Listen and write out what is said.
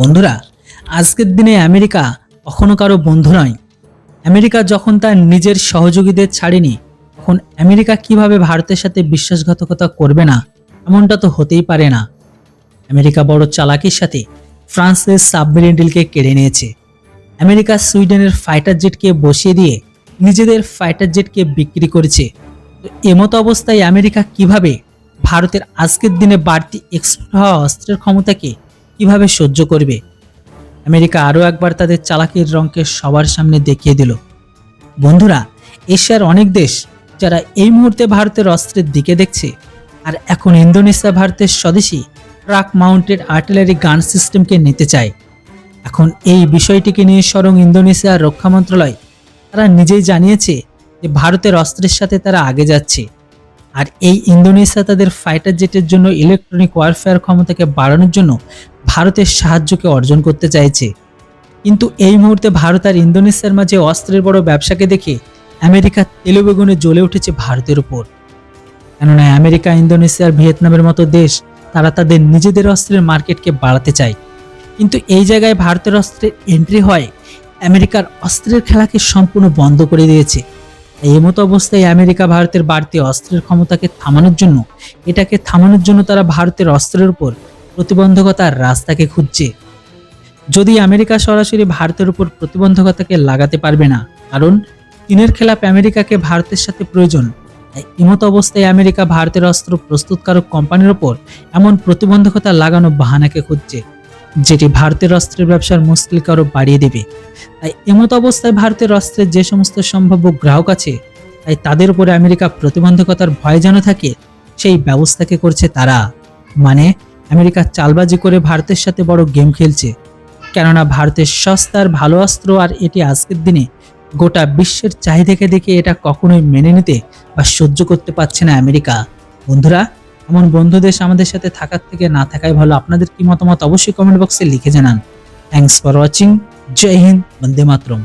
বন্ধুরা, আজকের দিনে আমেরিকা কখনো কারও বন্ধু নয়। আমেরিকা যখন তার নিজের সহযোগীদের ছাড়েনি, তখন আমেরিকা কীভাবে ভারতের সাথে বিশ্বাসঘাতকতা করবে না, এমনটা তো হতেই পারে না। আমেরিকা বড় চালাকির সাথে ফ্রান্সের সাবমেরিন ডিলকে কেড়ে নিয়েছে। আমেরিকা সুইডেনের ফাইটার জেটকে বসিয়ে দিয়ে নিজেদের ফাইটার জেটকে বিক্রি করেছে। তো এমতো অবস্থায় আমেরিকা কীভাবে ভারতের আজকের দিনে বাড়তি এক্সপোর্ট হওয়া অস্ত্রের ক্ষমতাকে কীভাবে সহ্য করবে? আমেরিকা আরও একবার তাদের চালাকির রঙকে সবার সামনে দেখিয়ে দিল। বন্ধুরা, এশিয়ার অনেক দেশ যারা এই মুহূর্তে ভারতের অস্ত্রের দিকে দেখছে আর এখন ইন্দোনেশিয়া ভারতের স্বদেশী ট্রাক মাউন্টেড আর্টিলারি গান সিস্টেমকে নিতে চায়। এখন এই বিষয়টিকে নিয়ে স্বরং ইন্দোনেশিয়ার রক্ষা মন্ত্রণালয়, তারা নিজেই জানিয়েছে যে ভারতের অস্ত্রের সাথে তারা আগে যাচ্ছে। আর এই ইন্দোনেশিয়া তাদের ফাইটার জেটের জন্য ইলেকট্রনিক ওয়ারফেয়ার ক্ষমতাকে বাড়ানোর জন্য ভারতের সাহায্যকে অর্জন করতে চাইছে। কিন্তু এই মুহূর্তে ভারত আর ইন্দোনেশিয়ার মাঝে অস্ত্রের বড় ব্যবসাকে দেখে আমেরিকা তেলুবেগুনে জ্বলে উঠেছে ভারতের উপর। কেননা আমেরিকা ইন্দোনেশিয়ার ভিয়েতনামের মতো দেশ, তারা তাদের নিজেদের অস্ত্রের মার্কেটকে বাড়াতে চায়। কিন্তু এই জায়গায় ভারতের অস্ত্রের এন্ট্রি হয় আমেরিকার অস্ত্রের খেলাকে সম্পূর্ণ বন্ধ করে দিয়েছে। এই মতো অবস্থায় আমেরিকা ভারতের বাড়তি অস্ত্রের ক্ষমতাকে থামানোর জন্য, এটাকে থামানোর জন্য তারা ভারতের অস্ত্রের উপর প্রতিবন্ধকতার রাস্তাকে খুঁজছে। যদি আমেরিকা সরাসরি ভারতের উপর প্রতিবন্ধকতাকে লাগাতে পারবে না, কারণ চীনের খেলাপ আমেরিকাকে ভারতের সাথে প্রয়োজন। তাই অবস্থায় আমেরিকা ভারতের অস্ত্র প্রস্তুতকারক কোম্পানির ওপর এমন প্রতিবন্ধকতা লাগানো বাহানাকে খুঁজছে, যেটি ভারতের অস্ত্রের ব্যবসার মুশকিলকে আরও বাড়িয়ে দেবে। তাই এমতো অবস্থায় ভারতের অস্ত্রের যে সমস্ত সম্ভাব্য গ্রাহক আছে, তাই তাদের উপরে আমেরিকা প্রতিবন্ধকতার ভয় যেন থাকে, সেই ব্যবস্থাকে করছে তারা। মানে আমেরিকা চালবাজি করে ভারতের সাথে বড় গেম খেলছে। কেননা ভারতের সস্তার ভালো অস্ত্র আর এটি আজকের দিনে গোটা বিশ্বের চাহিদাকে দেখে এটা কখনোই মেনে নিতে বা সহ্য করতে পারছে না আমেরিকা। বন্ধুরা, এমন বন্ধু দেশ আমাদের সাথে থাকার থেকে না থাকাই ভালো। আপনাদের কি মতামত অবশ্যই কমেন্ট বক্সে লিখে জানান। থ্যাংকস ফর ওয়াচিং জয় হিন্দ, বন্দে মাতরম।